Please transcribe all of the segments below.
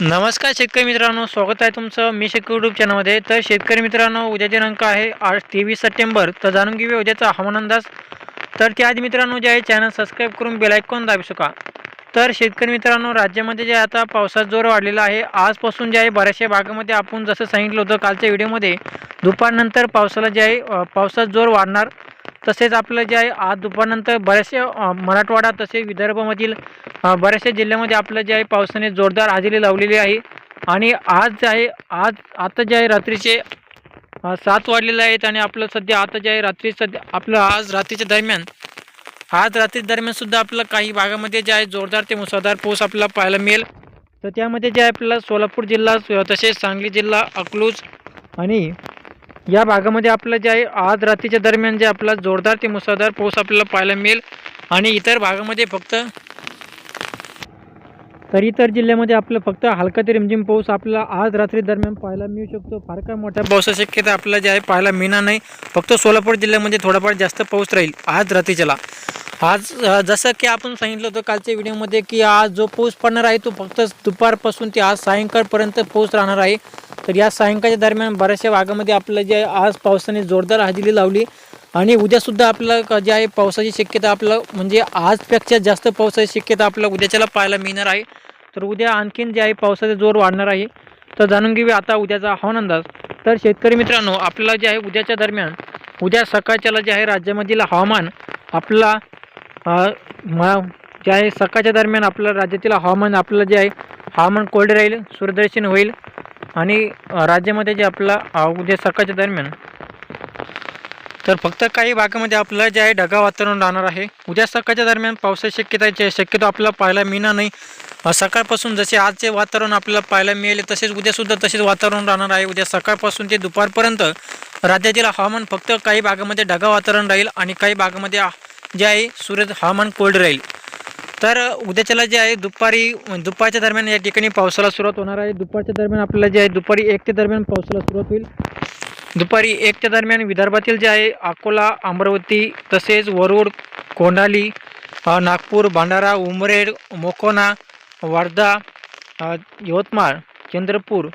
नमस्कार शेतकरी मित्रांनो स्वागत आहे तुमचं मी शेतकरी यूट्यूब चॅनलमध्ये तर शेतकरी मित्रांनो उद्या दिनांक आहे आज तेवीस सप्टेंबर. तर जाणून घेऊया उद्याचा हवामान अंदाज. तर त्याआधी मित्रांनो जे आहे चॅनल सबस्क्राईब करून बेलायकॉन दाबू शका तर शेतकरी मित्रांनो राज्यामध्ये जे आता पावसाचा जोर वाढलेला आहे आजपासून जे आहे बऱ्याचशा भागामध्ये आपण जसं सांगितलं होतं कालच्या व्हिडिओमध्ये दुपारनंतर पावसाला जे आहे पावसाचा जोर वाढणार. तसेच आपलं जे आहे आज दुपारनंतर बऱ्याचशा मराठवाडा तसेच विदर्भामधील बऱ्याचशा जिल्ह्यामध्ये आपलं जे आहे पावसाने जोरदार हजेरी लावलेली आहे. आणि आज जे आहे आज आता जे आहे रात्रीचे सात वाढलेले आहेत आणि आपलं सध्या आता जे आहे रात्री सध्या आपलं आज रात्रीच्या दरम्यान आज रात्री दरम्यानसुद्धा आपलं काही भागामध्ये जे आहे जोरदार ते मुसळधार पाऊस आपल्याला पाहायला मिळेल. तर त्यामध्ये जे आहे आपल्याला सोलापूर जिल्हा तसेच सांगली जिल्हा अकलूज आणि या भागामध्ये आपलं जे आहे आज रात्रीच्या दरम्यान जे आपला जोरदार ते मुसळधार पाऊस आपल्याला पाहायला मिळेल. आणि इतर भागामध्ये फक्त तर इतर जिल्ह्यामध्ये आपलं फक्त हलका ते रिमझिम पाऊस आपल्याला आज रात्री दरम्यान पाहायला मिळू शकतो. फार काय मोठ्या पावसाची शक्यता आपल्याला जे आहे पाहायला मिळणार नाही. फक्त सोलापूर जिल्ह्यामध्ये थोडाफार जास्त पाऊस राहील आज रात्रीच्याला. आज जसं की आपण सांगितलं होतं कालच्या व्हिडिओमध्ये की आज जो पाऊस पडणार आहे तो फक्त दुपारपासून ते आज सायंकाळपर्यंत पाऊस राहणार आहे. तर या सायंकाळच्या दरम्यान बऱ्याचशा भागामध्ये आपलं जे आज पावसाने जोरदार हजेरी लावली आणि उद्यासुद्धा आपलं क- जे आहे पावसाची शक्यता आपलं म्हणजे आजपेक्षा जास्त पावसाची शक्यता आपल्याला उद्याच्याला पाहायला मिळणार आहे. तर उद्या आणखीन जे आहे पावसाचा जोर वाढणार आहे. तर जाणून घेऊया आता उद्याचा हवामान अंदाज. तर शेतकरी मित्रांनो आपला जे आहे उद्याच्या दरम्यान उद्या सकाळच्याला जे आहे राज्यामधील हवामान आपला म जे आहे सकाळच्या दरम्यान आपलं राज्यातील हवामान आपलं जे आहे हवामान कोल्ड राहील सूर्यदर्शन होईल आणि राज्यामध्ये जे आपला उद्या सकाळच्या दरम्यान तर फक्त काही भागामध्ये आपलं जे आहे ढगा वातावरण राहणार आहे. उद्या सकाळच्या दरम्यान पावसाची शक्यता आहे शक्यतो आपल्याला पाहायला मिळणार नाही. सकाळपासून जसे आजचे वातावरण आपल्याला पाहायला मिळेल तसेच उद्यासुद्धा तसेच वातावरण राहणार आहे. उद्या सकाळपासून ते दुपारपर्यंत राज्यातील हवामान फक्त काही भागामध्ये ढगा वातावरण राहील आणि काही भागामध्ये जे आहे सूरज हवामान कोल्ड राहील. तर उद्याच्याला जे आहे दुपारी दुपारच्या दरम्यान या ठिकाणी पावसाला सुरुवात होणार आहे. दुपारच्या दरम्यान आपल्याला जे आहे दुपारी एक ते दरम्यान पावसाला सुरुवात होईल. दुपारी एकच्या दरम्यान विदर्भातील जे आहे अकोला अमरावती तसेच वरुड कोंढाली नागपूर भंडारा उमरेड मोकोना वर्धा यवतमाळ चंद्रपूर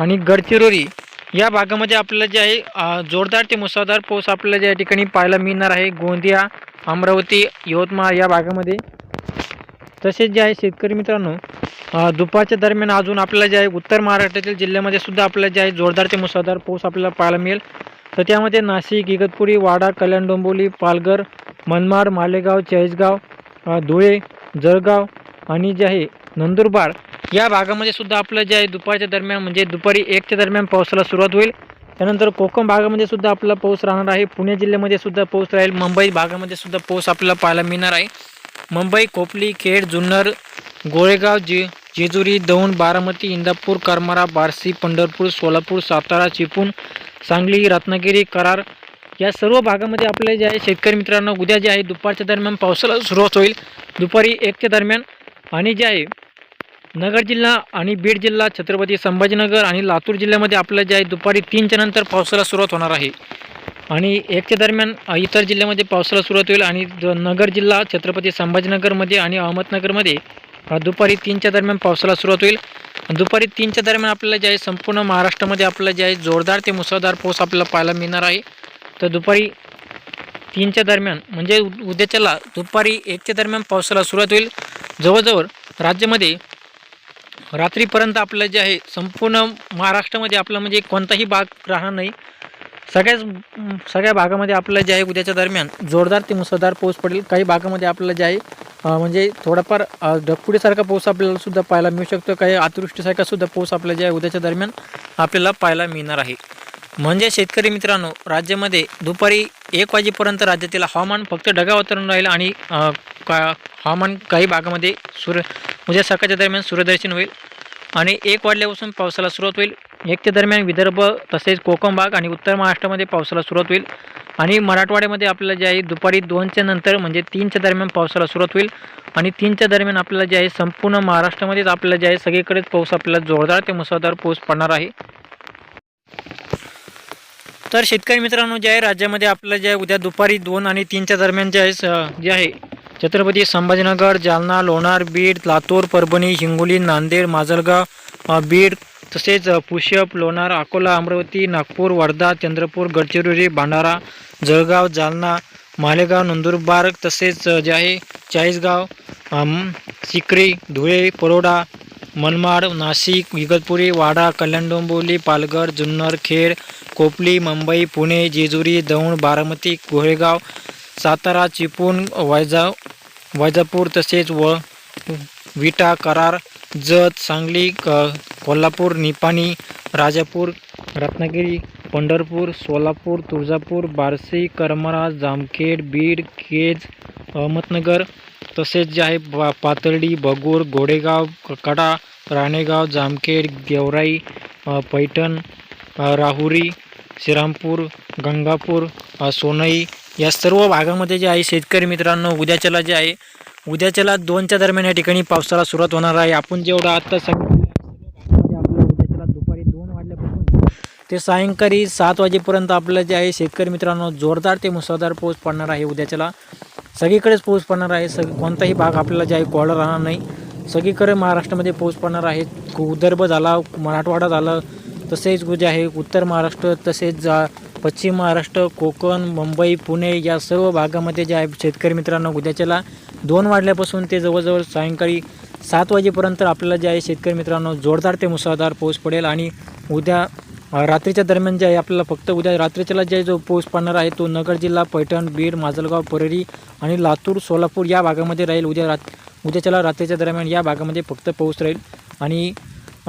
आणि गडचिरोली या भागामध्ये आपल्याला जे आहे जोरदार ते मुसळधार पाऊस आपल्याला ज्या ठिकाणी पाहायला मिळणार आहे गोंदिया अमरावती यवतमाळ या भागामध्ये. तसेच जे आहे शेतकरी मित्रांनो दुपारच्या दरम्यान अजून आपल्याला जे आहे उत्तर महाराष्ट्रातील जिल्ह्यामध्ये सुद्धा आपल्याला जे आहे जोरदार ते मुसळधार पाऊस आपल्याला पाहायला मिळेल. तर त्यामध्ये नाशिक इगतपुरी वाडा कल्याण डोंबोली पालघर मनमाड मालेगाव चाळीसगाव धुळे जळगाव आणि जे आहे नंदुरबार या भागामध्ये सुद्धा आपलं जे आहे दुपारच्या दरम्यान म्हणजे दुपारी एकच्या दरम्यान पावसाला सुरुवात होईल. त्यानंतर कोकण भागामध्ये सुद्धा आपला पाऊस राहणार आहे. पुणे जिल्ह्यामध्ये सुद्धा पाऊस राहील. मुंबई भागामध्ये सुद्धा पाऊस आपल्याला पाहायला मिळणार आहे. मुंबई कोपली खेड जुन्नर गोळेगाव जे जेजुरी दौंड बारामती इंदापूर करमारा बार्शी पंढरपूर सोलापूर सातारा चिपळूण सांगली रत्नागिरी करार या सर्व भागामध्ये आपले जे आहे शेतकरी मित्रांनो उद्या जे आहे दुपारच्या दरम्यान पावसाला सुरुवात होईल. दुपारी एकच्या दरम्यान आणि जे आहे नगर जिल्हा आणि बीड जिल्हा छत्रपती संभाजीनगर आणि लातूर जिल्ह्यामध्ये आपलं जे आहे दुपारी तीनच्या नंतर पावसाला सुरुवात होणार आहे. आणि एकच्या दरम्यान इतर जिल्ह्यामध्ये पावसाला सुरुवात होईल आणि ज- नगर जिल्हा छत्रपती संभाजीनगरमध्ये आणि अहमदनगरमध्ये दुपारी तीनच्या दरम्यान पावसाला सुरुवात होईल. दुपारी तीनच्या दरम्यान आपल्याला जे आहे संपूर्ण महाराष्ट्रामध्ये आपल्याला जे आहे जोरदार ते मुसळधार पाऊस आपल्याला पाहायला मिळणार आहे. तर दुपारी तीनच्या दरम्यान म्हणजे उ- उद्याच्याला दुपारी एकच्या दरम्यान पावसाला सुरुवात होईल. जवळजवळ राज्यामध्ये रात्रीपर्यंत आपलं जे आहे संपूर्ण महाराष्ट्रामध्ये आपलं म्हणजे कोणताही भाग राहणार नाही. सगळ्याच सगळ्या भागामध्ये आपल्याला जे आहे उद्याच्या दरम्यान जोरदार ते मुसळधार पाऊस पडेल. काही भागामध्ये आपल्याला जे आहे म्हणजे थोडाफार अ, पाऊस आपल्याला सुद्धा पाहायला मिळू शकतो. काही अतिवृष्टीसारखा सुद्धा पाऊस आपल्याला जे आहे उद्याच्या दरम्यान आपल्याला पाहायला मिळणार आहे. म्हणजे शेतकरी मित्रांनो राज्यामध्ये दुपारी एक वाजेपर्यंत राज्यातील हवामान फक्त ढगावतरून राहील आणि का हवामान काही भागामध्ये सूर्य उद्या सकाळच्या दरम्यान सूर्यदर्शन होईल. आणि एक वाढल्यापासून पावसाला सुरुवात होईल. एकच्या दरम्यान विदर्भ तसेच कोकण भाग आणि उत्तर महाराष्ट्रामध्ये पावसाला सुरुवात होईल. आणि मराठवाड्यामध्ये आपल्याला जे आहे दुपारी दोनच्या नंतर म्हणजे तीनच्या दरम्यान पावसाला सुरुवात होईल. आणि तीनच्या दरम्यान आपल्याला जे आहे संपूर्ण महाराष्ट्रामध्येच आपल्याला जे आहे सगळीकडेच पाऊस आपल्याला जोरदार ते मुसळधार पाऊस पडणार आहे. तर शेतकरी मित्रांनो जे आहे राज्यामध्ये आपलं जे आहे उद्या दुपारी दोन आणि तीनच्या दरम्यान जे आहे जे आहे छत्रपती संभाजीनगर जालना लोणार बीड लातूर परभणी हिंगोली नांदेड माजलगाव बीड तसेच अ, पुष्यप लोणार अकोला अमरावती नागपूर वर्धा चंद्रपूर गडचिरोली भंडारा जळगाव जालना मालेगाव नंदुरबार तसेच जे आहे चाळीसगाव सिक्री धुळे परोडा मनमाड नाशिक इगतपुरी वाडा कल्याण डोंबिवली पालघर जुन्नर खेड कोपली मुंबई पुणे जेजुरी दौंड बारामती कोळेगाव सातारा चिपळूण वायजाव वैजापूर तसेच व विटा करार जत सांगली क- कोल्हापूर निपाणी राजापूर रत्नागिरी पंढरपूर सोलापूर तुळजापूर बार्शी करमळा जामखेड बीड केज अहमदनगर तसेच जे आहे पा पातर्डी बगूर गोडेगाव कडा राणेगाव जामखेड गेवराई पैठण राहुरी श्रीरामपूर गंगापूर सोनई या सर्व भागामध्ये जे आहे शेतकरी मित्रांनो उद्याच्याला जे आहे उद्याच्याला दोनच्या दरम्यान या ठिकाणी पावसाला सुरुवात होणार आहे. आपण जेवढं आत्ता सांगितलं आपल्याला उद्याच्याला दुपारी दोन वाजल्यापासून ते सायंकाळी सात वाजेपर्यंत आपलं जे आहे शेतकरी मित्रांनो जोरदार ते मुसळधार पाऊस पडणार आहे उद्याच्याला सगळीकडेच पाऊस पडणार आहे. सग कोणताही भाग आपल्याला जे आहे कोरडा राहणार नाही. सगळीकडे महाराष्ट्रामध्ये पाऊस पडणार आहे. विदर्भ झाला मराठवाडा झालं तसेच जे आहे उत्तर महाराष्ट्र तसेच जा पश्चिम महाराष्ट्र कोकण मुंबई पुणे या सर्व भागामध्ये जे आहे शेतकरी मित्रांनो उद्याच्याला दोन वाजल्यापासून ते जवळजवळ सायंकाळी सात वाजेपर्यंत आपल्याला जे आहे शेतकरी मित्रांनो जोरदार ते मुसळधार पाऊस पडेल आणि उद्या रात्रीच्या दरम्यान जे आहे आपल्याला फक्त उद्या रात्रीच्याला जे जो पाऊस पडणार आहे तो नगर जिल्हा पैठण बीड माजलगाव परळी आणि लातूर सोलापूर या भागामध्ये राहील. उद्या रात उद्याच्याला रात्रीच्या दरम्यान या भागामध्ये फक्त पाऊस राहील आणि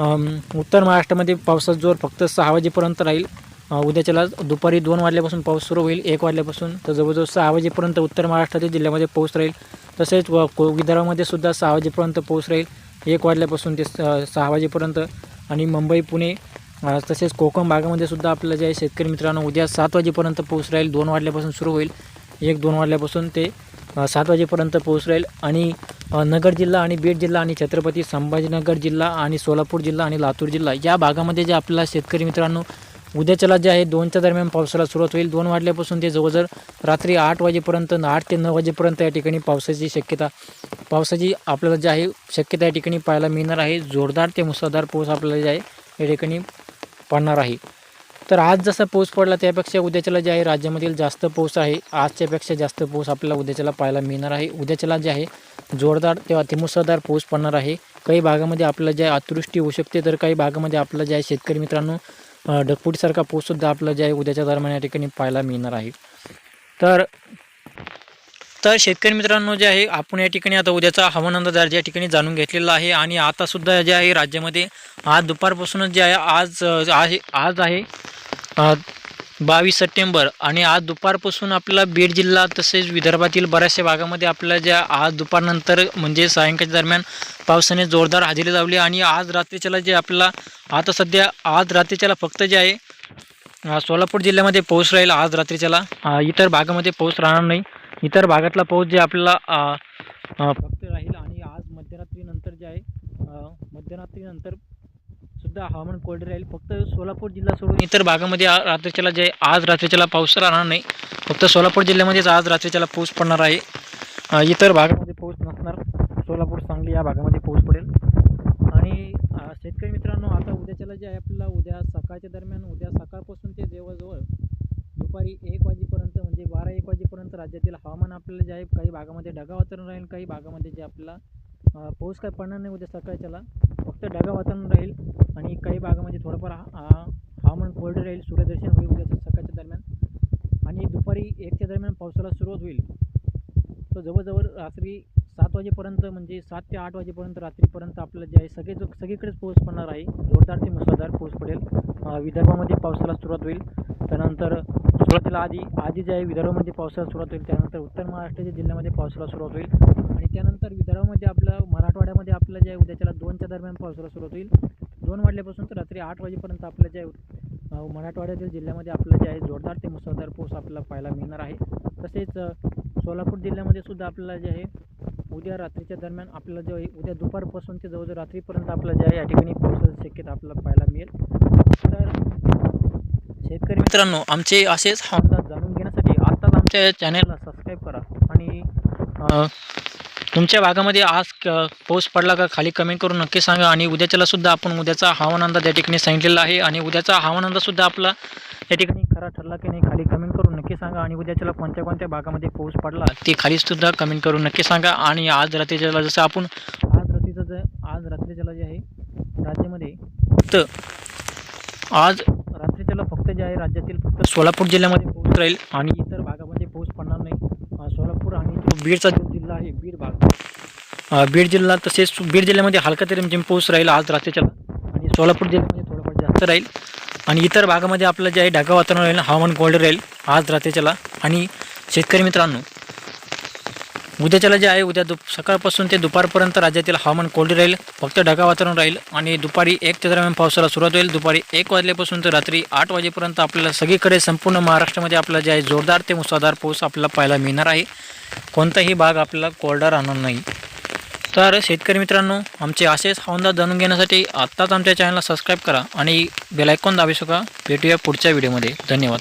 उत्तर महाराष्ट्रामध्ये पावसाचा जोर फक्त सहा वाजेपर्यंत राहील. उद्याच्याला दुपारी दोन वाजल्यापासून पाऊस सुरू होईल एक वाजल्यापासून. तर जवळजवळ सहा वाजेपर्यंत उत्तर महाराष्ट्रातील जिल्ह्यामध्ये पाऊस राहील. तसेच व को विदर्भामध्ये सुद्धा सहा वाजेपर्यंत पाऊस राहील. एक वाजल्यापासून ते स- सहा वाजेपर्यंत. आणि मुंबई पुणे तसेच कोकण भागामध्ये सुद्धा आपलं जे आहे शेतकरी मित्रांनो उद्या सात वाजेपर्यंत पाऊस राहील दोन वाजल्यापासून सुरू होईल. एक दोन वाजल्यापासून ते सात वाजेपर्यंत पाऊस राहील. आणि नगर जिल्हा आणि बीड जिल्हा आणि छत्रपती संभाजीनगर जिल्हा आणि सोलापूर जिल्हा आणि लातूर जिल्हा. या भागामध्ये जे आपल्याला शेतकरी मित्रांनो उद्याच्याला जे आहे दोनच्या दरम्यान पावसाला सुरुवात होईल. दोन वाजल्यापासून ते जवळजवळ रात्री आठ वाजेपर्यंत न- आठ ते नऊ वाजेपर्यंत या ठिकाणी पावसाची शक्यता पावसाची आपल्याला जे आहे शक्यता या ठिकाणी पाहायला मिळणार आहे. जोरदार ते मुसळधार पाऊस आपल्याला जे आहे या ठिकाणी पडणार आहे. तर आज जसा पाऊस पडला त्यापेक्षा उद्याच्याला जे आहे राज्यामधील जास्त पाऊस आहे. आजच्यापेक्षा जास्त पाऊस आपल्याला उद्याच्याला पाहायला मिळणार आहे. उद्याच्याला जे आहे जोरदार ते अतिमुसळधार पाऊस पडणार आहे. काही भागामध्ये आपल्याला जे आहे अतिवृष्टी होऊ शकते. तर काही भागामध्ये आपलं जे आहे शेतकरी मित्रांनो अ, ढगफुटीसारखा पाऊससुद्धा आपल्याला जे आहे उद्याच्या दरम्यान या ठिकाणी पाहायला मिळणार आहे. तर तर शेतकरी मित्रांनो जे आहे आपण या ठिकाणी आता उद्याचा हवामान अंदाज या ठिकाणी जाणून घेतलेला आहे. आणि आता सुद्धा जे आहे राज्यामध्ये आज दुपारपासूनच जे आहे आज आहे आज आहे बावीस सप्टेंबर आणि आज दुपारपासून आपला बीड जिल्हा तसेच विदर्भातील बऱ्याचशा भागामध्ये आपल्याला ज्या आज दुपारनंतर म्हणजे सायंकाळच्या दरम्यान पावसाने जोरदार हजेरी लावली आणि आज रात्रीच्याला जे आपल्याला आता सध्या आज रात्रीच्याला फक्त जे आहे सोलापूर जिल्ह्यामध्ये पाऊस राहील आज रात्रीच्याला. इतर भागामध्ये पाऊस राहणार नाही. इतर भागातला पाऊस जे आपल्याला फक्त राहील आणि आज मध्यरात्रीनंतर जे आहे मध्यरात्रीनंतर सुद्धा हवामान कोरडे राहील. फक्त सोलापूर जिल्हा सोडून इतर भागामध्ये रात्रीच्याला जे आज रात्रीच्याला पाऊस राहणार नाही. फक्त सोलापूर जिल्ह्यामध्येच आज रात्रीच्याला पाऊस पडणार आहे. इतर भागामध्ये पाऊस नसणार. सोलापूर सांगली या भागामध्ये पाऊस पडेल. आणि शेतकरी मित्रांनो आता उद्याच्याला जे आहे आपल्याला उद्या सकाळच्या दरम्यान उद्या सकाळपासून ते जवळजवळ दुपारी एक वाजेपर्यंत म्हणजे बारा एक वाजेपर्यंत राज्यातील हवामान आपल्याला जे आहे काही भागामध्ये ढगावातरण वातावरण राहील काही भागामध्ये जे आपल्याला पाऊस काय पडणार नाही उद्या सकाळच्याला फक्त ढगा वातावरण राहील आणि काही भागामध्ये थोडंफार हवामान कोरडे राहील. सूर्यदर्शन होईल उद्या सकाळच्या दरम्यान. आणि दुपारी एकच्या दरम्यान पावसाला सुरुवात होईल. तर जवळजवळ रात्री सात वाजेपर्यंत म्हणजे सात ते आठ वाजेपर्यंत रात्रीपर्यंत आपलं जे आहे सगळे जो सगळीकडेच पाऊस पडणार आहे. जोरदार ते मुसळधार पाऊस पडेल. विदर्भामध्ये पावसाला सुरुवात होईल. त्यानंतर सुरुवातीला आधी आधी जे आहे विदर्भामध्ये पावसाला सुरुवात होईल. त्यानंतर उत्तर महाराष्ट्राच्या जिल्ह्यामध्ये पावसाला सुरुवात होईल. त्यानंतर विदर्भामध्ये म्हणजे आपलं मराठवाड्यामध्ये आपलं जे आहे उद्याच्याला दोनच्या दरम्यान पावसाला सुरुवात होईल. दोन वाजल्यापासून तर रात्री आठ वाजेपर्यंत आपलं जे आहे मराठवाड्यातील जिल्ह्यामध्ये आपलं जे आहे जोरदार ते मुसळधार पाऊस आपल्याला पाहायला मिळणार आहे. तसेच सोलापूर जिल्ह्यामध्ये सुद्धा आपल्याला जे आहे उद्या रात्रीच्या दरम्यान आपल्याला जे आहे उद्या दुपारपासून ते जवळजवळ रात्रीपर्यंत आपलं जे आहे या ठिकाणी पावसाची शक्यता आपल्याला पाहायला मिळेल. तर शेतकरी मित्रांनो आमचे असेच हवामान जाणून घेण्यासाठी आत्ताच आमच्या चॅनलला सबस्क्राईब करा. आणि तुमच्या भागामध्ये आज क- पाऊस पडला का खाली कमेंट करून नक्की सांगा. आणि उद्याच्यालासुद्धा आपण उद्याचा हवामान अंदाज या ठिकाणी सांगितलेला आहे. आणि उद्याचा हवामान आपला या ठिकाणी खरा ठरला की नाही खाली कमेंट करून नक्की सांगा. आणि उद्याच्याला कोणत्या कोणत्या भागामध्ये पाऊस पडला ते खालीसुद्धा कमेंट करून नक्की सांगा. आणि आज रात्रीच्याला जसं आपण आज रात्रीचं जे आज रात्रीच्याला जे आहे राज्यामध्ये फक्त आज रात्रीच्याला फक्त जे आहे राज्यातील फक्त सोलापूर जिल्ह्यामध्ये पाऊस राहील. आणि इतर भागामध्ये पाऊस पडणार नाही. सोलापूर आणि बीडचा आहे बीड भाग. बीड जिल्हा तसेच बीड जिल्ह्यामध्ये हलका तरी रिमझिम पाऊस राहील आज रात्रीच्याला. आणि सोलापूर जिल्ह्यामध्ये थोडंफार जास्त राहील. आणि इतर भागामध्ये आपलं जे आहे ढगाळ वातावरण राहील हवामान कोल्ड राहील आज रात्रीच्याला. आणि शेतकरी मित्रांनो उद्याच्याला जे आहे उद्या दुप सकाळपासून ते दुपारपर्यंत राज्यातील हवामान कोरडे राहील फक्त ढगा वातावरण राहील आणि दुपारी एक ते दरम्यान पावसाला सुरुवात होईल. दुपारी एक वाजल्यापासून तर रात्री आठ वाजेपर्यंत आपल्याला सगळीकडे संपूर्ण महाराष्ट्रामध्ये आपला जे आहे जोरदार ते मुसळधार पाऊस आपल्याला पाहायला मिळणार आहे. कोणताही भाग आपल्याला कोरडा राहणार नाही. तर शेतकरी मित्रांनो आमचे असेच हवामान जाणून घेण्यासाठी आत्ताच आमच्या चॅनलला सबस्क्राईब करा आणि बेलायकॉन दाबी शका भेटूया पुढच्या व्हिडिओमध्ये. धन्यवाद.